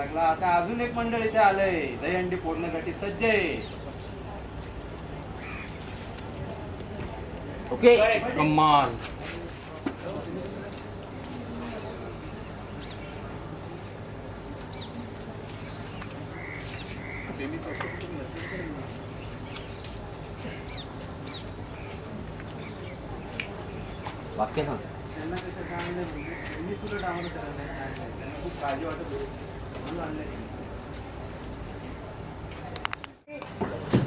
लागला. आता अजून एक मंडळ इथे आलंय. दहीहंडी फोडण्यासाठी सज्ज आहे. ओके. कमाल. वाक्य सांग. त्यांना कसं चांगलं मी तुला डावलं करायला खूप काळजी वाटत होती.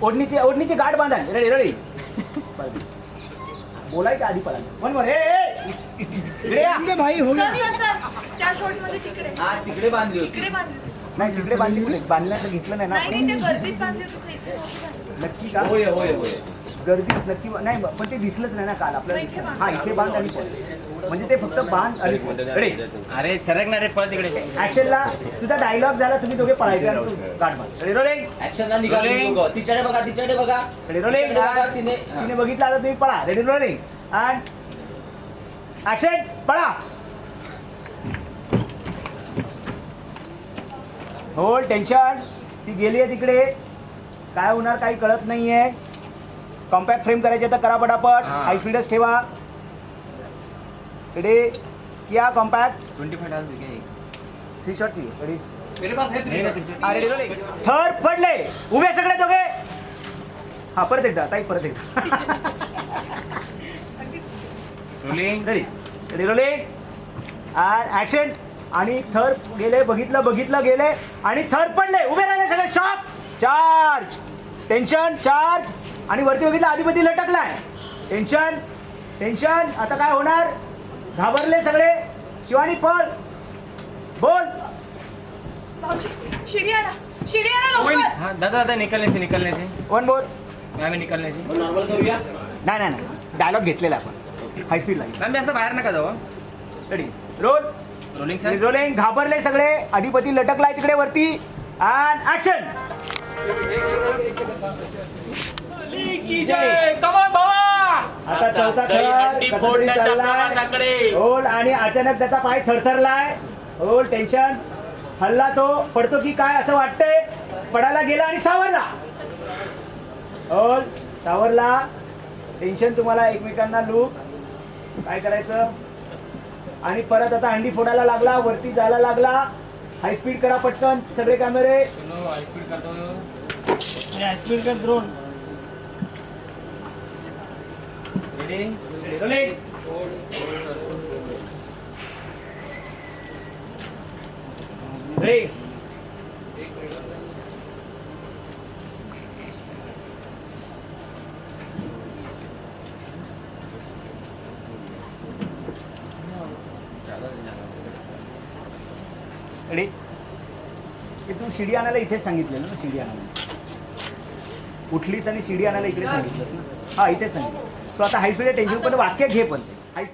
ओढणीची ओढणीची गाठ बांधा. Ready ready. बोलायचं आधी वर ए, ए इकडे या. Sir sir sir. त्या शॉटमध्ये तिकडे. हा तिकडे बांधली होती. तिकडे बांधली होती नाही तिकडे बांधली. बांधण्याचं घेतलं नाही ना. नक्की का? होय होय होय. गर्दीत नक्की नाही पण ते दिसलंच नाही ना काल. आपल्याला. हा इथे बांध आणि पळ. म्हणजे ते फक्त बांध आणि अरे सरकणार पळ तिकडे. ऍक्शनला तुझा डायलॉग झाला तुम्ही दोघे पळायचे आणि तू गाठ बांध रेडी रोलिंग ऍक्शनला निघाली Rolling. लोकं. तिच्याकडे बघा तिच्याकडे बघा. रेडी रोलिंग तिच्याकडे बघा तिने. तिने बघितलं आता तुम्ही पळा. रेडी रोलिंग अँड ऍक्शन पळा. होल्ड टेन्शन ती गेली आहे तिकडे. काय होणार काही कळत नाहीये. कॉम्पॅक्ट फ्रेम करायचे तर करा पटापट. हाय स्पीडच ठेवा. Ready KIA compact twenty five डाल थ्री शॉट की रेडी पडले उभे सगळे दोघे. हा परत एकदा. ताई परत एकदा. रेडी रोलिंग ऍक्शन आणि थर गेले बघितलं बघितलं गेले. आणि थर पडले. उभे राहिले सगळे. शॉक चार्ज टेन्शन चार्ज आणि वरती बघितलं अधिपती लटकलाय. टेन्शन टेन्शन आता काय होणार? घाबरले सगळे. शिवानी पळ. बोल. भाऊजी शिडी आणा. शिडी आणा लवकर. हाँ दादा दादा निकलने से निकलने से वन बोल? मॅम मी निकलने से नॉर्मल करूया? नाही नाही नाही. डायलॉग घेतलेला आपण. हाय स्पीड लाईन मॅम मी असं बाहेर नका जाऊ ready roll rolling sir rolling घाबरले सगळे. अधिपती लटकलाय तिकडे वरती. अँड ऍक्शन आता चौथा खेळ. फोडण्याच्या. प्रवासाकडे. आणि अचानक त्याचा पाय थरथरलाय. होल्ड टेन्शन हल्ला तो. पडतो की काय असं वाटतंय? पडायला गेला आणि सावरला. होल्ड सावरला. टेन्शन तुम्हाला एकमेकांना लूक काय करायचं? आणि परत आता हंडी फोडायला लागला वरती जायला लागला. हाय स्पीड करा पटकन सगळे कॅमेरे हाई स्पीड कर दो स्पीड कर ड्रोन रेडी रे तू शिडी आणायला इथेच सांगितलेलं ना शिडी आणायला. उठलीच आणि शिडी आणायला इकडे सांगितलं ना? हा इथेच सांगितलं. तो आता हाय स्पीड टेन्शन पण वाक्य घे पण. हाय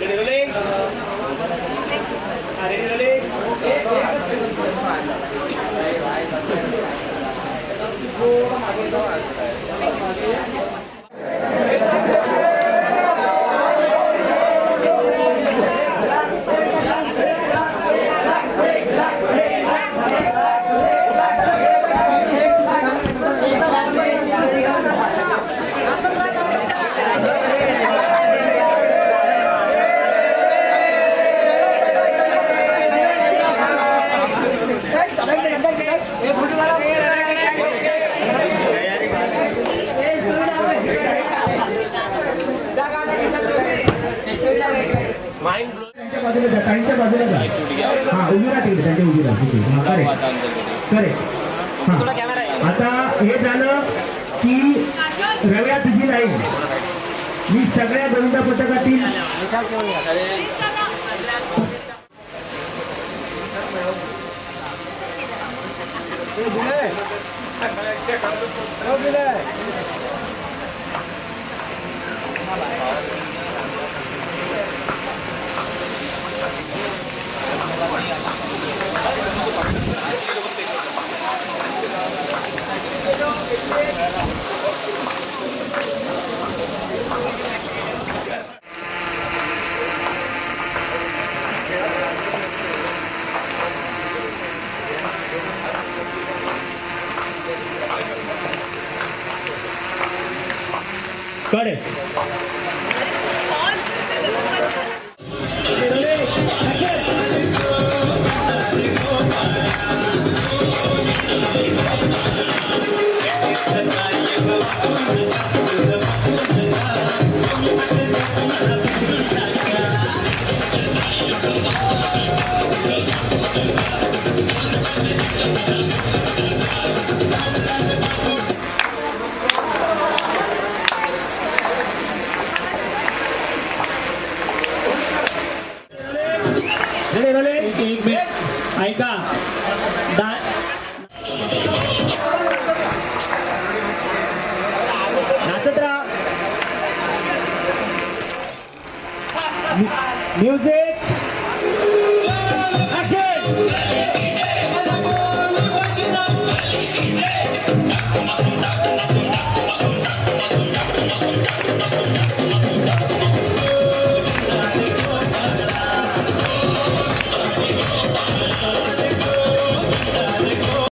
Ready to leave? Ready to leave? त्यांच्या उभी राहा तिथे. हा, करेक्ट करेक्ट हा आता हे झालं की रव्या तुझी लाईन. मी सगळ्या गोविंदा पथकातील करेक्ट रेडी एक मिनिट ऐका. दा नाचत राहा. म्युझिक.